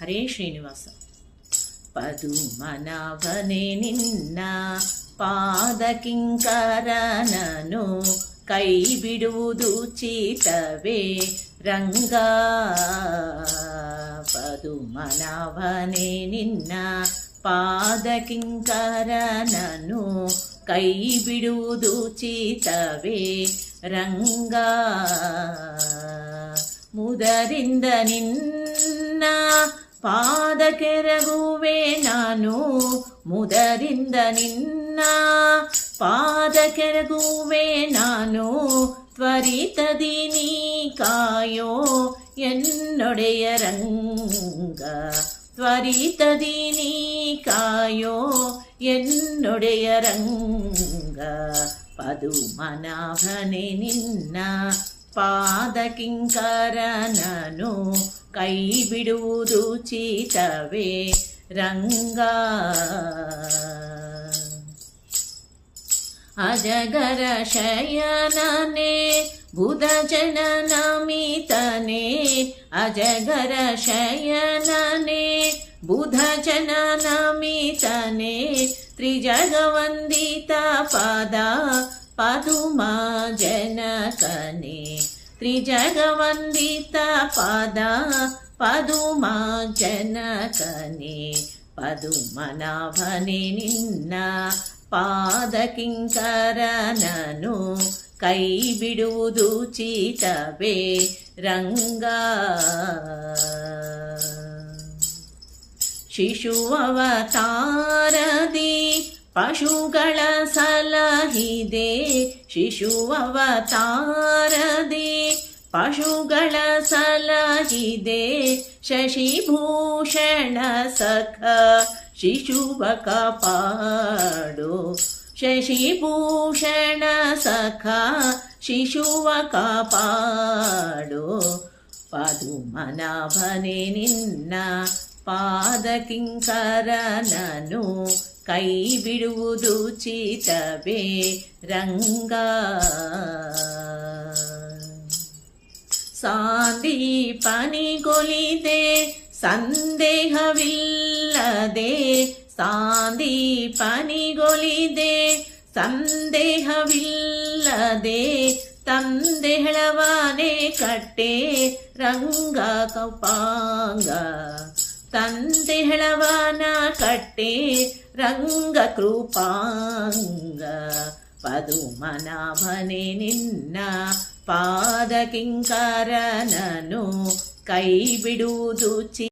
ಹರೇ ಶ್ರೀನಿವಾಸ ಪದುಮನವನೆ ನಿನ್ನ ಪಾದ ಕಿಂಕರನನು ಕೈ ಬಿಡುವುದು ಚೀತವೇ ರಂಗ ಪದುಮನವನೆ ನಿನ್ನ ಪಾದ ಕಿಂಕರನನು ಕೈ ಬಿಡುವುದು ಚೀತವೇ ರಂಗ ಮುದರಿಂದ ನಿನ್ನ ಪಾದ ಕೆರಗುವೆ ನಾನು ಮುದರಿಂದ ನಿನ್ನ ಪಾದ ಕೆರಗುವೆ ನಾನು ತ್ವರಿತದಿ ನೀ ಕಾಯೋ ಎನ್ನೊಡೆಯ ರಂಗ ತ್ವರಿತದಿ ನೀ ಕಾಯೋ ಎನ್ನೊಡೆಯ ರಂಗ ಪದುಮನಾಭನೆ ನಿನ್ನ ಪಾದ ಕಿಂಕರನನು ಕೈ ಬಿಡುವುದು ಚೀತವೇ ರಂಗ ಅಜಗರ ಶಯನನೆ ಬುಧ ಜನನ ಮಿತನೆ ಅಜಗರ ಶಯನನೆ ಬುಧ ಜನನ ಮಿತನೆ ತ್ರಿಜಗವಂದಿತ ಪದ ಪದುಮ ಜನಕನೆ ತ್ರಿಜಗವಂದಿತ ಪದ ಪದುಮ ಜನಕನೆ ಪದುಮನಾಭನೆ ನಿನ್ನ ಪಾದ ಕಿಂಕರನನು ಕೈ ಬಿಡುವುದು ಚೀತವೇ ರಂಗ ಶಿಶುವವತಾರದಿ ಪಶುಗಳ ಸಲಹಿದೆ ಶಿಶುವವತಾರದಿ ಪಶುಗಳ ಸಲಹಿದೆ, ಶಶಿಭೂಷಣ ಸಖ ಶಿಶುವ ಕಾಪಾಡು ಶಶಿಭೂಷಣ ಸಖ ಶಿಶುವ ಕಾಪಾಡು ಪದುಮನಾಭನೆ ನಿನ್ನ ಪಾದ ಕಿಂಕರನನು ಕೈ ಬಿಡುವುದು ಚೀತವೇ ರಂಗ ಸಾಂದೀಪನಿಗೊಲಿದೆ ಸಂದೇಹವಿಲ್ಲದೆ ಸಾಂದೀಪನಿಗೊಲಿದೆ ಸಂದೇಹವಿಲ್ಲದೆ ತಂದೆ ಹೆಳವಾನೆ ಕಟ್ಟೆ ರಂಗ ಕಪಾಂಗ ತಂದೆ ಹೆಳವಾನ ಕಟ್ಟೆ ರಂಗ ಕೃಪಾಂಗ ಪದುಮನಾಭನೆ ನಿನ್ನ ಪಾದ ಕಿಂಕರನನು ಕೈ ಬಿಡುವುದು ಚಿ